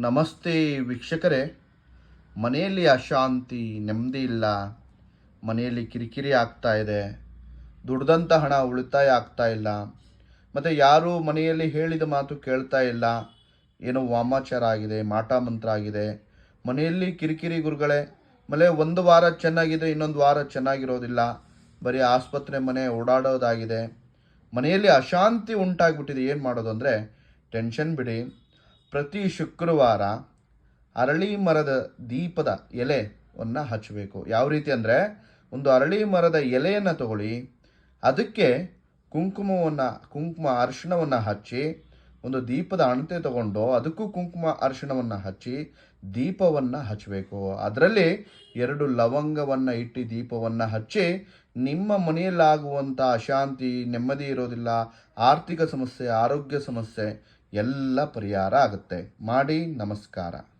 ನಮಸ್ತೆ ವೀಕ್ಷಕರೇ. ಮನೆಯಲ್ಲಿ ಅಶಾಂತಿ, ನೆಮ್ಮದಿ ಇಲ್ಲ. ಮನೆಯಲ್ಲಿ ಕಿರಿಕಿರಿ ಆಗ್ತಾ ಇದೆ. ದುಡ್ದಂಥ ಹಣ ಉಳಿತಾಯ ಆಗ್ತಾ ಇಲ್ಲ. ಮತ್ತು ಯಾರು ಮನೆಯಲ್ಲಿ ಹೇಳಿದ ಮಾತು ಕೇಳ್ತಾ ಇಲ್ಲ. ಏನೋ ವಾಮಾಚಾರ ಆಗಿದೆ, ಮಾಟ ಮಂತ್ರ ಆಗಿದೆ. ಮನೆಯಲ್ಲಿ ಕಿರಿಕಿರಿ ಗುರುಗಳೇ ಮನೆ ಒಂದು ವಾರ ಚೆನ್ನಾಗಿದೆ ಇನ್ನೊಂದು ವಾರ ಚೆನ್ನಾಗಿರೋದಿಲ್ಲ. ಬರೀ ಆಸ್ಪತ್ರೆ ಮನೆ ಓಡಾಡೋದಾಗಿದೆ. ಮನೆಯಲ್ಲಿ ಅಶಾಂತಿ ಉಂಟಾಗ್ಬಿಟ್ಟಿದೆ. ಏನು ಮಾಡೋದು ಅಂದರೆ, ಟೆನ್ಷನ್ ಬಿಡಿ. ಪ್ರತಿ ಶುಕ್ರವಾರ ಅರಳಿ ಮರದ ದೀಪದ ಎಲೆವನ್ನು ಹಚ್ಚಬೇಕು. ಯಾವ ರೀತಿ ಅಂದರೆ ಒಂದು ಅರಳಿ ಮರದ ಎಲೆಯನ್ನು ತಗೊಳ್ಳಿ, ಅದಕ್ಕೆ ಕುಂಕುಮವನ್ನು, ಕುಂಕುಮ ಅರಿಶಿಣವನ್ನು ಹಚ್ಚಿ ಒಂದು ದೀಪದ ಅಣತೆ ತಗೊಂಡು ಅದಕ್ಕೂ ಕುಂಕುಮ ಅರಿಶಿಣವನ್ನು ಹಚ್ಚಿ ದೀಪವನ್ನು ಹಚ್ಚಬೇಕು ಅದರಲ್ಲಿ ಎರಡು ಲವಂಗವನ್ನು ಇಟ್ಟು ದೀಪವನ್ನು ಹಚ್ಚಿ ನಿಮ್ಮ ಮನೆಯಲ್ಲಾಗುವಂಥ ಅಶಾಂತಿ, ನೆಮ್ಮದಿ ಇರೋದಿಲ್ಲ, ಆರ್ಥಿಕ ಸಮಸ್ಯೆ, ಆರೋಗ್ಯ ಸಮಸ್ಯೆ ಎಲ್ಲ ಪರಿಹಾರ ಆಗುತ್ತೆ. ಮಾಡಿ ನಮಸ್ಕಾರ.